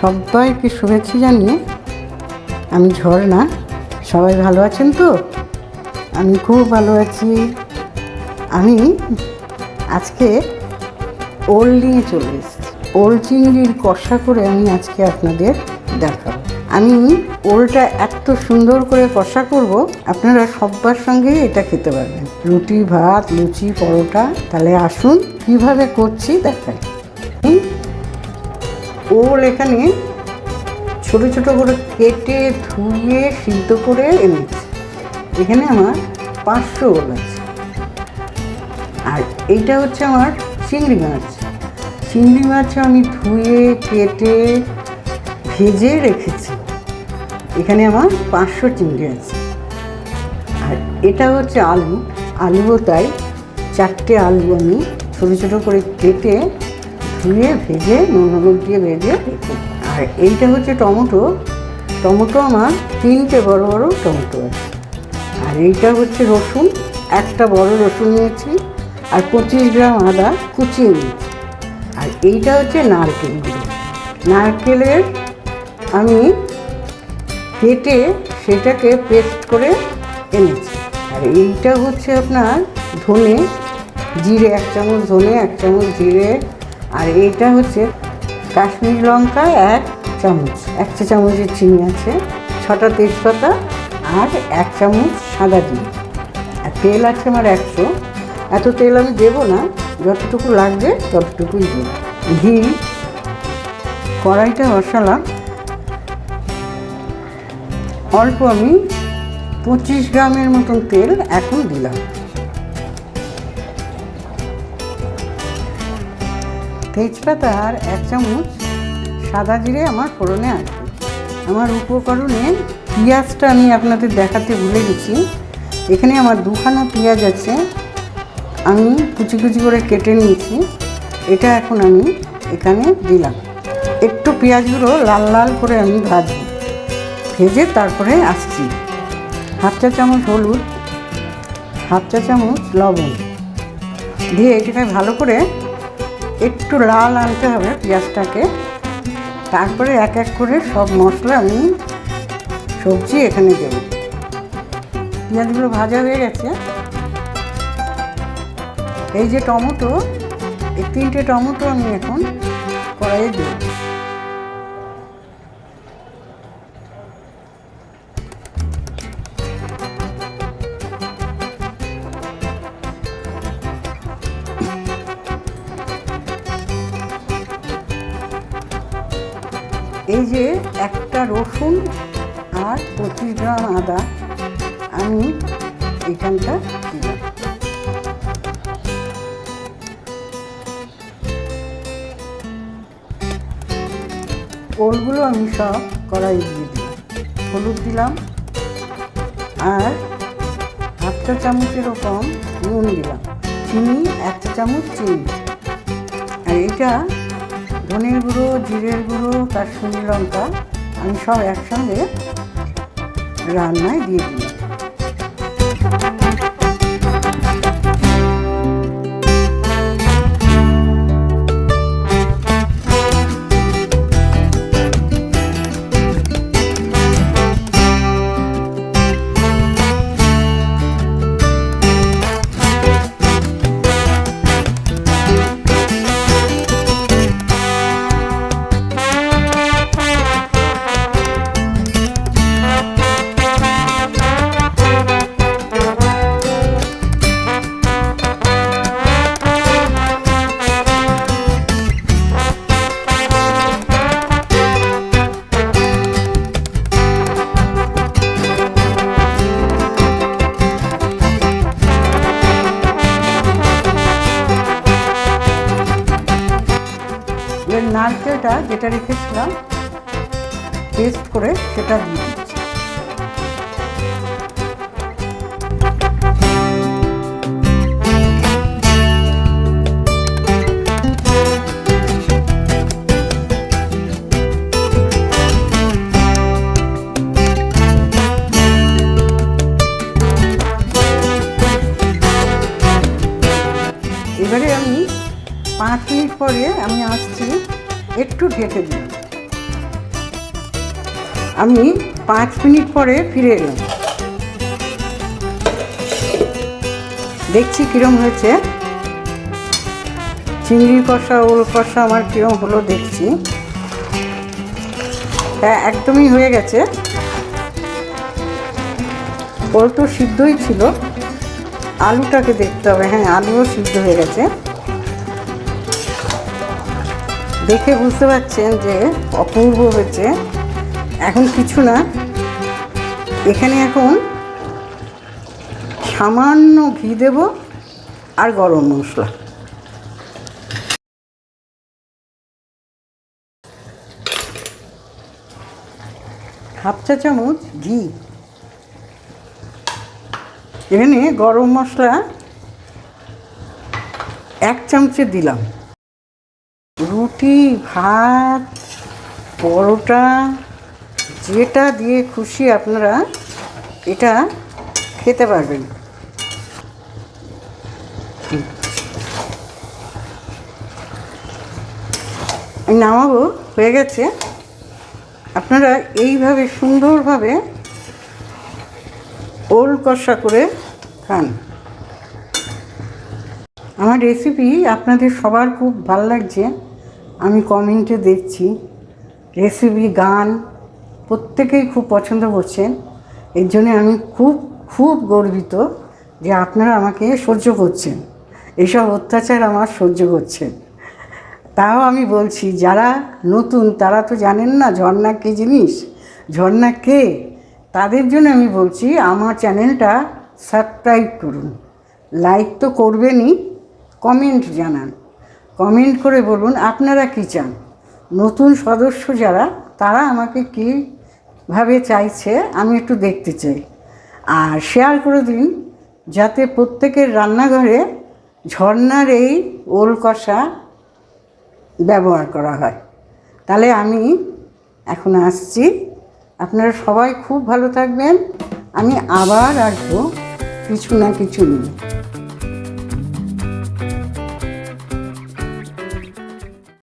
সবাইকে শুভেচ্ছা জানিয়ে আমি ঝর্ণা। সবাই ভালো আছেন তো? আমি খুব ভালো আছি। আমি আজকে ওল নিয়ে চলে এসেছি। ওল চিংড়ির কষা করে আমি আজকে আপনাদের দেখাবো। আমি ওলটা এত সুন্দর করে কষা করব, আপনারা সব্বার সঙ্গে এটা খেতে পারবেন। রুটি, ভাত, লুচি, পরোটা, তাহলে আসুন কীভাবে করছি দেখাই। ওল এখানে ছোট ছোট করে কেটে, ধুয়ে, সিদ্ধ করে এনেছি। এখানে আমার পাঁচশো ওল আছে। আর এইটা হচ্ছে আমার চিংড়ি মাছ। চিংড়ি মাছ আমি ধুয়ে, কেটে, ভেজে রেখেছি। এখানে আমার পাঁচশো চিংড়ি আছে। আর এটা হচ্ছে আলু। আলুও তাই। চারটে আলু আমি ছোটো ছোটো করে কেটে ধুয়ে ভেজে, নুন হলুদ দিয়ে ভেজে, আর এইটা হচ্ছে টমেটো। টমেটো আমার তিনটে বড় বড় টমেটো আছে। আর এইটা হচ্ছে রসুন, একটা বড় রসুন নিয়েছি, আর পঁচিশ গ্রাম আদা কুচিয়ে নিয়েছি। আর এইটা হচ্ছে নারকেল গুঁড়ো নারকেলের আমি কেটে সেটাকে পেস্ট করে এনেছি। আর এইটা হচ্ছে আপনার ধনে জিরে, এক চামচ ধনে, এক চামচ জিরে আর এইটা হচ্ছে কাশ্মীরি লঙ্কা এক চামচ, এক চামচের চিনি আছে, ছটা তেজপাতা আর এক চামচ সাদা জিরে। আর তেল আছে আমার একশো। এত তেল আমি দেবো না, যতটুকু লাগবে ততটুকুই দেবো। ঘি, কড়াইটা বসালাম। অল্প আমি পঁচিশ গ্রামের মতন তেল এখন দিলাম। তেজপাতা আর এক চামচ সাদা জিরে আমার ফোড়নে আসবে আমার উপকরণে পেঁয়াজটা আমি আপনাদের দেখাতে ভুলে গেছি। এখানে আমার দুখানা পেঁয়াজ আছে। আমি কুচি কুচি করে কেটে নিয়েছি। এটা এখন আমি এখানে দিলাম। একটু পেঁয়াজগুলো লাল লাল করে আমি ভাজবো। ভেজে তারপরে আসছি। হাফ চা চামচ হলুদ, হাফ চা চামচ লবণ। দিয়ে এটাকে ভালো করে একটু লাল আনতে হবে পেঁয়াজটাকে তারপরে এক এক করে সব মশলা আমি সবজি এখানে দেব। পেঁয়াজগুলো ভাজা হয়ে গেছে। এই যে টমেটো, এই তিনটে টমেটো আমি এখন কড়াইয়ে দেব। এই যে একটা রসুন আর পঁচিশ গ্রাম আদা আমি এইখানটা দিলাম। ওলগুলো আমি সব কড়াই দিয়ে দিলাম। হলুদ দিলাম আর হাফ চা চামচের কম নুন দিলাম। চিনি এক চা চামচ চিনি। আর এটা ধনের গুঁড়ো জিরের গুঁড়ো কাশ্মীরি লঙ্কা আমি সব একসঙ্গে রান্নায় দিয়ে দিলাম নারকেলটা যেটা রেখেছিলাম পেস্ট করে সেটা দিয়ে দিচ্ছি। এবারে আমি পাঁচ মিনিট পরে আমি আসছি একটু ঢেকে দিলাম। আমি পাঁচ মিনিট পরে ফিরে এলাম। দেখছি কিরম হয়েছে। চিংড়ি কষা, ওল কষা আমার কিরম হলো দেখছি। হ্যাঁ একদমই হয়ে গেছে। ওল তো সিদ্ধই ছিল। আলুটাকে দেখতে হবে। হ্যাঁ আলুও সিদ্ধ হয়ে গেছে। দেখে বুঝতে পারছেন যে অপূর্ব হয়েছে। এখন কিছু না। এখানে এখন সামান্য ঘি দেব আর গরম মশলা। হাফ চা চামচ ঘি। এখানে গরম মশলা এক চামচে দিলাম। রুটি, ভাত, পরোটা, যেটা দিয়ে খুশি আপনারা এটা খেতে পারবেন। নামাবো, হয়ে গেছে। আপনারা এইভাবে সুন্দরভাবে ওল কষা করে খান। আমার রেসিপি আপনাদের সবার খুব ভালো লাগছে। আমি কমেন্টে দেখছি রেসিপি গান প্রত্যেকেই খুব পছন্দ করছেন। এর জন্য আমি খুব খুব গর্বিত যে আপনারা আমাকে সহ্য করছেন। এসব অত্যাচার আমার সহ্য করছেন। তাও আমি বলছি, যারা নতুন, তারা তো জানেন না ঝর্ণা কী জিনিস? ঝর্ণা কে? তাদের জন্য আমি বলছি, আমার চ্যানেলটা সাবস্ক্রাইব করুন। লাইক তো করবেনই কমেন্ট জানান। কমেন্ট করে বলুন, আপনারা কী চান? নতুন সদস্য যারা, তারা আমাকে কীভাবে চাইছে, আমি একটু দেখতে চাই। আর শেয়ার করে দিন, যাতে প্রত্যেকের রান্নাঘরে ঝর্নার এই ওল কষা ব্যবহার করা হয়। তাহলে আমি এখন আসছি। আপনারা সবাই খুব ভালো থাকবেন। আমি আবার আসব কিছু না কিছু নিয়ে।